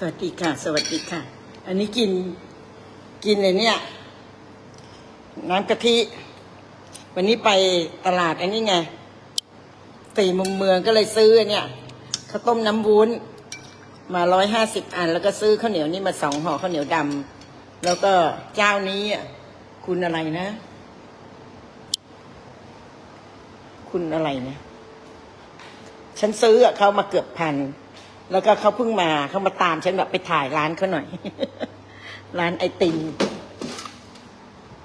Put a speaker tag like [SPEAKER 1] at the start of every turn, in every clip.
[SPEAKER 1] สวัสดีค่ะ สวัสดีค่ะ อันนี้กินกินเลยเนี่ย น้ำกะทิ วันนี้ไปตลาดอันนี้ไงสี่มุมเมืองก็เลยซื้อเนี่ยข้าวต้มน้ำวุ้น มาร้อยห้าสิบอัน แล้วก็ซื้อข้าวเหนียวนี่มาสองห่อข้าวเหนียวดำแล้วก็เจ้านี้อะคุณอะไรนะ คุณอะไรนะ ฉันซื้ออะเขามาเกือบพัน แล้วก็เขาเพิ่งมาเขามาตามฉันแบบไปถ่ายร้านเขาหน่อย ร้านไอติม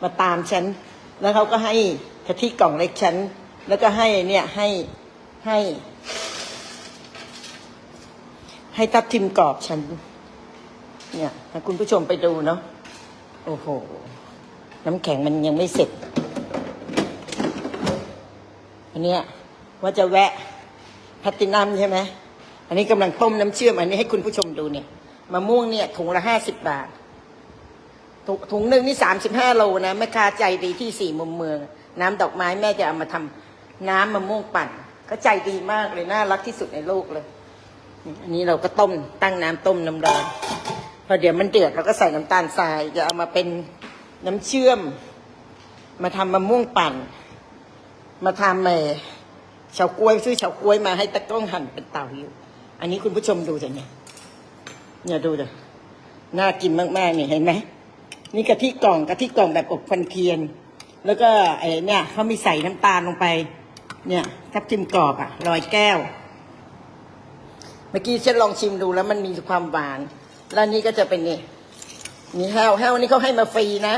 [SPEAKER 1] มาตามฉัน แล้วเขาก็ให้กะทิกล่องเล็กฉัน แล้วก็ให้เนี่ยให้ให้ ให้ทับทิมกรอบฉัน เนี่ยถ้าคุณผู้ชมไปดูเนาะโอ้โห น้ำแข็งมันยังไม่เสร็จอันเนี้ยว่าจะแวะพลตตินัมใช่ไหม อันนี้กำลังต้มน้ำเชื่อม อันนี้ให้คุณผู้ชมดูเนี่ยมะม่วงเนี่ยถุงละห้าสิบบาท ถุงถุงหนึ่งนี่สามสิบห้าโลนะแม่ค้าใจดีที่สี่มุมเมือง น้ำดอกไม้แม่จะเอามาทำน้ำมะม่วงปั่นก็ใจดีมากเลยน่ารักที่สุดในโลกเลย อันนี้เราก็ต้มตั้งน้ำต้มน้ำร้อนพอเดี๋ยวมันเดือดเราก็ใส่น้ำตาลทรายจะเอามาเป็นน้ำเชื่อม มาทำมะม่วงปั่น มาทำเออเฉาก๊วยซื้อเฉาก๊วยมาให้ตะกล้องหั่นเป็นเต่าอยู่ อันนี้คุณผู้ชมดูเถอะเนี่ยเนี่ยดูเถอะน่ากินมากๆนี่ยเห็นไหมนี่กะทิกล่องกะทิกล่องแบบอบควันเทียน แล้วก็ไอ้เนี่ยเขามีใส่น้ำตาลลงไป เนี่ยทับทิมกรอบอะลอยแก้ว เมื่อกี้ฉันลองชิมดูแล้วมันมีความหวาน แล้วนนี้ก็จะเป็นนี่นี่แห้วแห้วอันนี้เขาให้มาฟรีนะ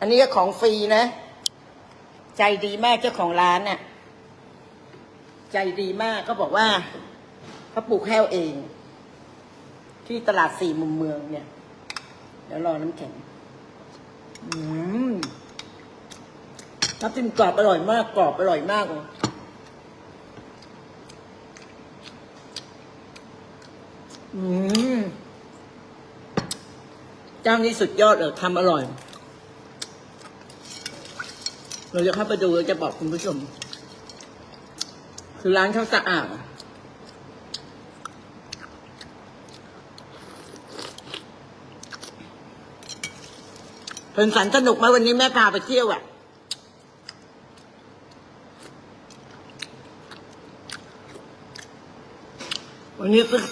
[SPEAKER 1] อันนี้ก็ของฟรีนะ ใจดีมากเจ้าของร้านน่ะ ใจดีมากเขาบอกว่า เขาปลูกแห้วเอง ที่ตลาดสี่มุมเมืองเนี่ย เดี๋ยวรอน้ำแข็ง อืมน้ำจิ้มกรอบอร่อยมาก กรอบอร่อยมากอืมเจ้านี้สุดยอดเลยทำอร่อย เราจะเข้าไปดูเราจะบอกคุณผู้ชม คือร้านเขาสะอาด เป็นสันสนุกไหมวันนี้แม่พาไปเที่ยวอะวันนี้คือ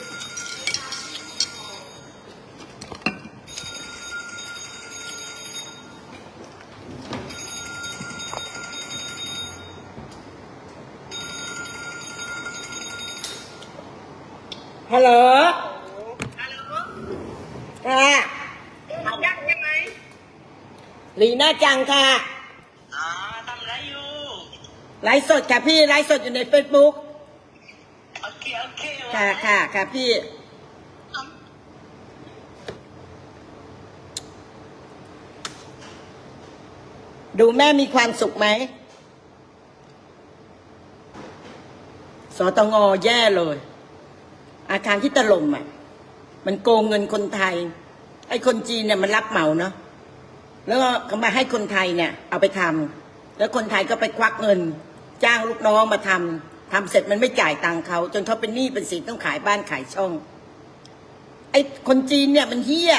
[SPEAKER 1] ฮัลโหลค่ะ
[SPEAKER 2] ยังใช่ไหม
[SPEAKER 1] ลีน่าจังค่ะ
[SPEAKER 2] อ๋อทำอะไรอยู่
[SPEAKER 1] ไลฟ์สดค่ะพี่ไลฟ์สดอยู่ในเฟซบุ๊ก
[SPEAKER 2] โอเคโอเค
[SPEAKER 1] ค่ะค่ะค่ะพี่ดูแม่มีความสุขไหม สตงแย่เลย อาคารที่ตล่มอะ มันโกงเงินคนไทย ไอ้คนจีนเนี่ยมันรับเหมาเนาะ แล้วก็เขามาให้คนไทยเนี่ย เอาไปทำแล้วคนไทยก็ไปควักเงิน จ้างลูกน้องมาทำทำเสร็จมันไม่จ่ายตังค์เขาจนเขาเป็นหนี้เป็นสินต้องขายบ้านขายช่อง ไอ้คนจีนเนี่ยมันเฮี้ย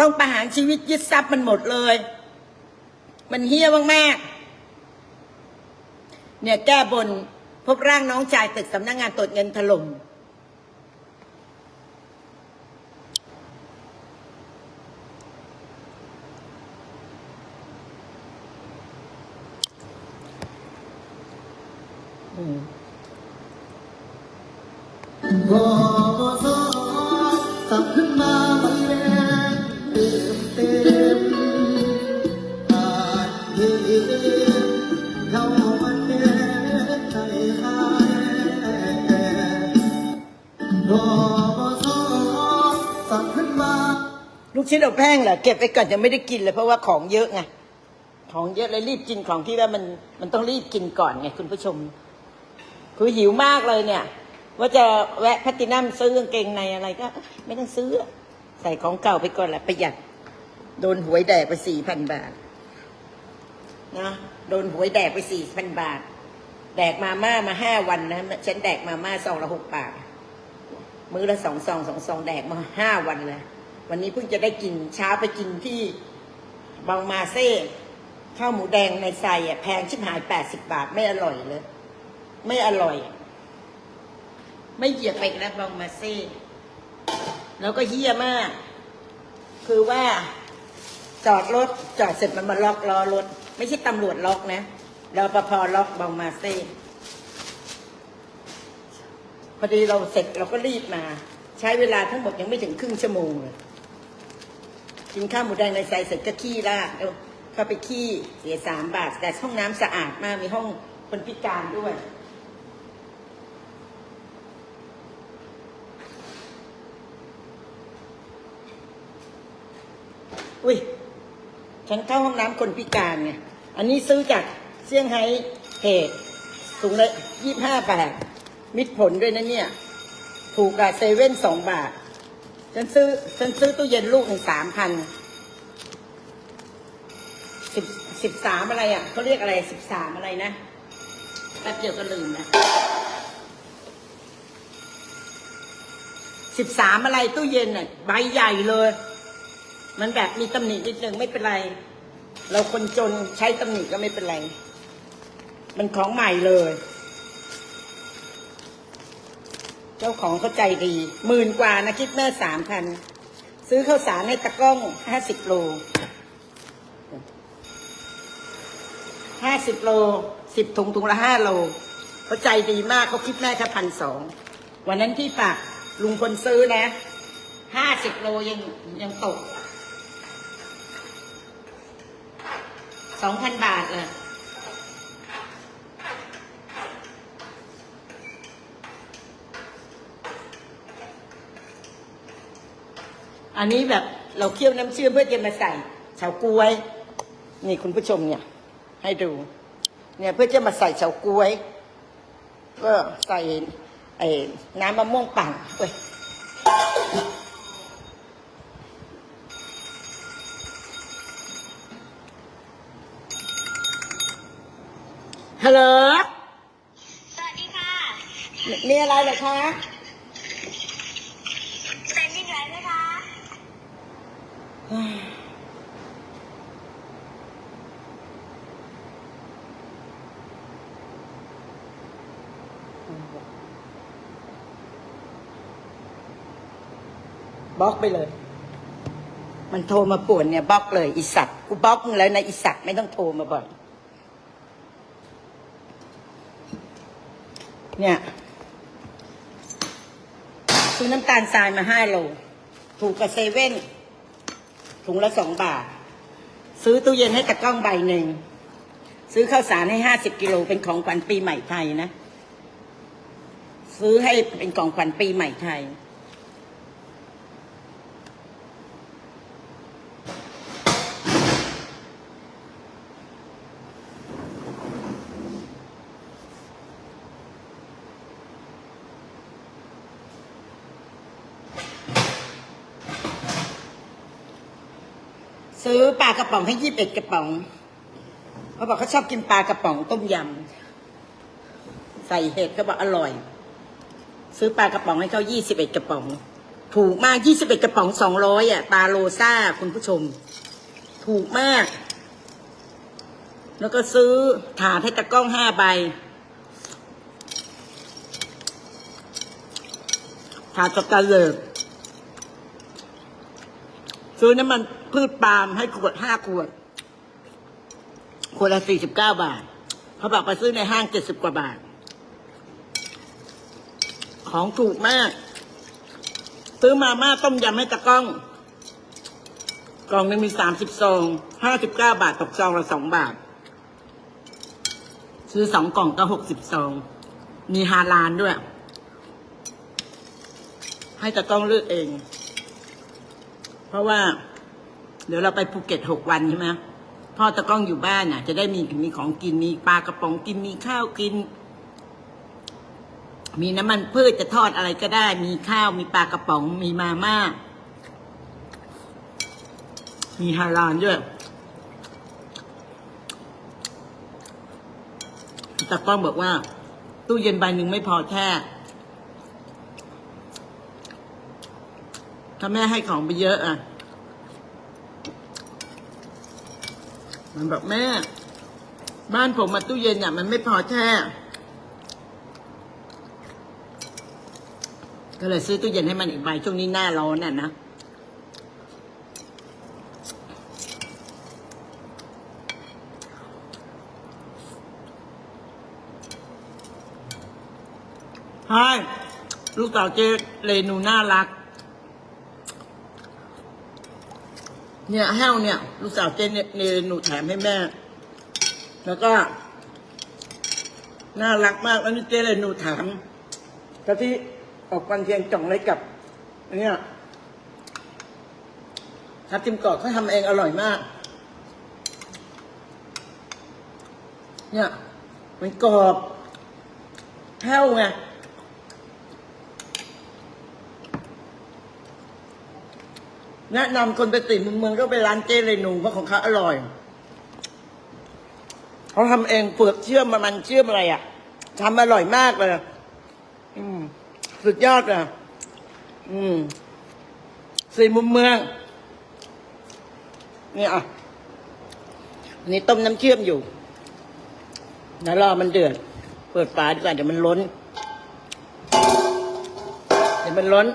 [SPEAKER 1] ต้องประหารชีวิตยึดทรัพย์มันหมดเลย มันเฮี้ยมากๆเนี่ยแก้บนพบร่างน้องชายตึกสำนักงานตรวจเงินถล่ม อืม
[SPEAKER 3] บสสับขึ้นมามันแรงเต็มเต็มผ่านเย็นเข้ามาแก้ใจหายบสสับขึ้นมา
[SPEAKER 1] ลูกชิ้นอบแห้งเหรอเก็บไปก่อนยังไม่ได้กินเลยเพราะว่าของเยอะไงของเยอะเลยรีบกินของที่ว่ามันมันต้องรีบกินก่อนไงคุณผู้ชม คือหิวมากเลยเนี่ย ว่าจะแวะแพตตินัมซื้อกางเกงในอะไรก็ ไม่ต้องซื้อ ใส่ของเก่าไปก่อนแหละประหยัด โดนหวยแดกไปสี่พันบาทนะโดนหวยแดกไปสี่พันบาท แดกมาม่ามาห้าวันนะฉันแดกมาม่าซองละหกบาทมื้อละสองซองสองซองแดกมาห้าวันเลยวันนี้เพิ่งจะได้กินเช้าไปกินที่บางมาเซ่ข้าวหมูแดงในไซอะแพงชิบหายแปดสิบบาทไม่อร่อยเลย ไม่อร่อย ไม่เหยียบไปอีกแล้วบางมาเซ่แล้วก็เฮี้ยมาก คือว่าจอดรถจอดเสร็จมันมาล็อกล้อรถ ไม่ใช่ตำรวจล็อกนะรปภล็อกบางมาเซ่พอดีเราเสร็จเราก็รีบมา ใช้เวลาทั้งหมดยังไม่ถึงครึ่งชั่วโมงเลยกินข้าวหมูแดงในใส่เสร็จก็ขี้ราดเอาเข้าไปขี้เสียสามบาท แต่ห้องน้ำสะอาดมากมีห้องคนพิการด้วย อุ้ยฉันเข้าห้องน้ำคนพิการไงอันนี้ซื้อจากเซี่ยงไฮ้เหตุถุงละยี่ห้าบาทมิดผลด้วยนะเนี่ย ถูกกับเซเว่นสองบาท ฉันซื้อ ฉันซื้อตู้เย็นลูกหนึ่งสามพันสิบสิบสามอะไรอะเขาเรียกอะไรสิบสามอะไรนะแป๊บเดียวก็ลืมนะสิบสามอะไรตู้เย็นอะใบใหญ่เลย มันแบบมีตำหนินิดนึงไม่เป็นไร เราคนจนใช้ตำหนิก็ไม่เป็นไร มันของใหม่เลย เจ้าของเขาใจดีหมื่นกว่านะคิดแม่สามพันซื้อข้าวสารให้ตะก้องห้าสิบโลห้าสิบโลสิบถุงถุงละห้าโลเขาใจดีมากเขาคิดแม่แค่พันสองวันนั้นที่ฝากลุงคนซื้อนะห้าสิบโลยังยังตก สองพันบาทเลยอันนี้แบบเราเคี่ยวน้ำเชื่อมเพื่อจะมาใส่เฉาก๊วย นี่คุณผู้ชมเนี่ย ให้ดู เนี่ยเพื่อจะมาใส่เฉาก๊วย ก็ใส่ไอ้น้ำมะม่วงปั่นเว้ย ฮัลโหล
[SPEAKER 2] สวัสดีค่ะ
[SPEAKER 1] มีอะไรเหรอคะ
[SPEAKER 2] เป็นยังไงไหมคะ
[SPEAKER 1] บล็อกไปเลย มันโทรมาป่วนเนี่ยบล็อกเลยอีสัตว์กูบล็อกมึงแล้วนะอีสัตว์ไม่ต้องโทรมาบ่อย เนี่ยซื้อน้ำตาลทรายมาห้าโล ถูกกับเซเว่นถุงละสองบาท ซื้อตู้เย็นให้ตะกล้องใบหนึ่ง ซื้อข้าวสารให้ห้าสิบกิโลเป็นของขวัญปีใหม่ไทยนะ ซื้อให้เป็นของขวัญปีใหม่ไทย ซื้อปลากระป๋องให้ยี่สิบเอ็ดกระป๋องเขาบอกเขาชอบกินปลากระป๋องต้มยำใส่เห็ดเขาบอกอร่อย ซื้อปลากระป๋องให้เขายี่สิบเอ็ดกระป๋อง ถูกมากยี่สิบเอ็ดกระป๋องสองร้อยอะปลาโลซ่าคุณผู้ชม ถูกมาก แล้วก็ซื้อถาดให้ตะกล้องห้าใบถาดสกาเลตซื้อน้ำมัน พืชปาล์มให้ขวดห้าขวด ขวดละสี่สิบเก้าบาท เขาบอกไปซื้อในห้างเจ็ดสิบกว่าบาท ของถูกมาก ซื้อมาม่าต้มยำให้ตะก้อง กล่องนึงมีสามสิบซองห้าสิบเก้าบาทตกซองละสองบาท ซื้อสองกล่องก็หกสิบซอง มีฮาลานด้วย ให้ตะก้องเลือกเอง เพราะว่า เดี๋ยวเราไปภูเก็ตหกวันใช่ไหมพ่อตะก้องอยู่บ้านน่ะ จะได้มีมีของกินมีปลากระป๋องกินมีข้าวกิน มีน้ำมันพืชจะทอดอะไรก็ได้ มีข้าวมีปลากระป๋องมีมาม่า มีฮาลาลด้วยตะก้องบอกว่า ตู้เย็นใบหนึ่งไม่พอแค่ถ้าแม่ให้ของไปเยอะอะ มันบอกแม่ บ้านผมมาตู้เย็นอะมันไม่พอแช่ก็เลยซื้อตู้เย็นให้มันอีกใบช่วงนี้หน้าร้อนน่ะนะใช่ลูกสาวเจเรนูน่ารัก เนี่ยแห้วเนี่ย ลูกสาวเจนเรนูแถมให้แม่ แล้วก็ น่ารักมากแล้วนี่เจเรนูถามกะทิออกวันเทียงจ่องเลยกับเนี่ยทับทิมกรอบเขาทำเองอร่อยมาก เนี่ย มันกรอบแห้วไง แนะนำคนไปติมุมเมืองก็ไปร้านเจเรนูเพราะของเขาอร่อย เขาทำเองเปลือกเชื่อมมันเชื่อมอะไรอะทำอร่อยมากเลยอืมสุดยอดอะ อืม สี่มุมเมืองนี่อะอันนี้ต้มน้ำเชื่อมอยู่เดี๋ยวรอมันเดือด เปิดฝาดีกว่าเดี๋ยวมันล้น เดี๋ยวมันล้น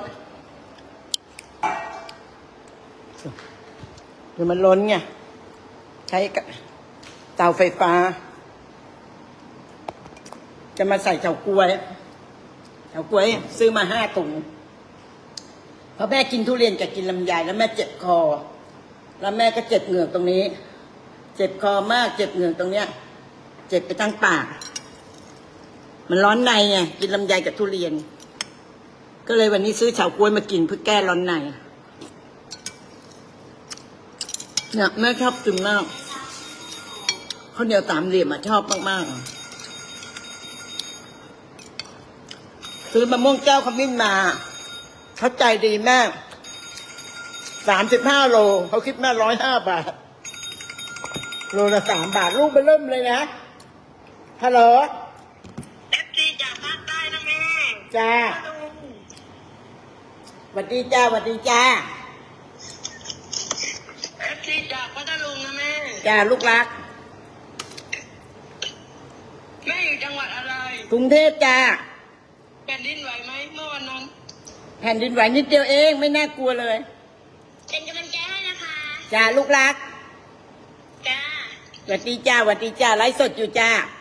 [SPEAKER 1] เดี๋ยวมันล้นไงใช้เตาไฟฟ้า จะมาใส่เฉาก๊วยเฉาก๊วย ซื้อมาห้าถุงเพราะแม่กินทุเรียนกับกินลำไยแล้วแม่เจ็บคอ แล้วแม่ก็เจ็บเหงือกตรงนี้ เจ็บคอมากเจ็บเหงือกตรงเนี้ย เจ็บไปทั้งปาก มันร้อนในไงกินลำไยกับทุเรียน ก็เลยวันนี้ซื้อเฉาก๊วยมากินเพื่อแก้ร้อนใน เนี่ยแม่ชอบกินมากข้าวเหนียวสามเหลี่ยมอะชอบมากๆซื้อมะม่วงแก้วขมิ้นมา เขาใจดีแม่สามสิบห้าโลเขาคิดแม่ร้อยห้าบาท โลละสามบาทลูกไปเริ่มเลยนะฮัลโหล
[SPEAKER 2] เอฟซีจากภาคใต้นะแม่
[SPEAKER 1] จ้าสวัสดีจ้าสวัสดีจ้า
[SPEAKER 2] เอฟซีจากพัทลุงนะแม่
[SPEAKER 1] จ้าลูกรัก
[SPEAKER 2] แม่อยู่จังหวัดอะไร
[SPEAKER 1] กรุงเทพจ้า
[SPEAKER 2] แผ่นดินไหวไหมเมื่อวันนั้น
[SPEAKER 1] แผ่นดินไหวนิดเดียวเอง ไม่น่ากลัวเลย
[SPEAKER 2] เป็นกำลังใจให้นะคะ
[SPEAKER 1] จ้าลูกรัก
[SPEAKER 2] จ้า
[SPEAKER 1] สวัสดีจ้าสวัสดีจ้าไลฟ์สดอยู่จ้า
[SPEAKER 2] จ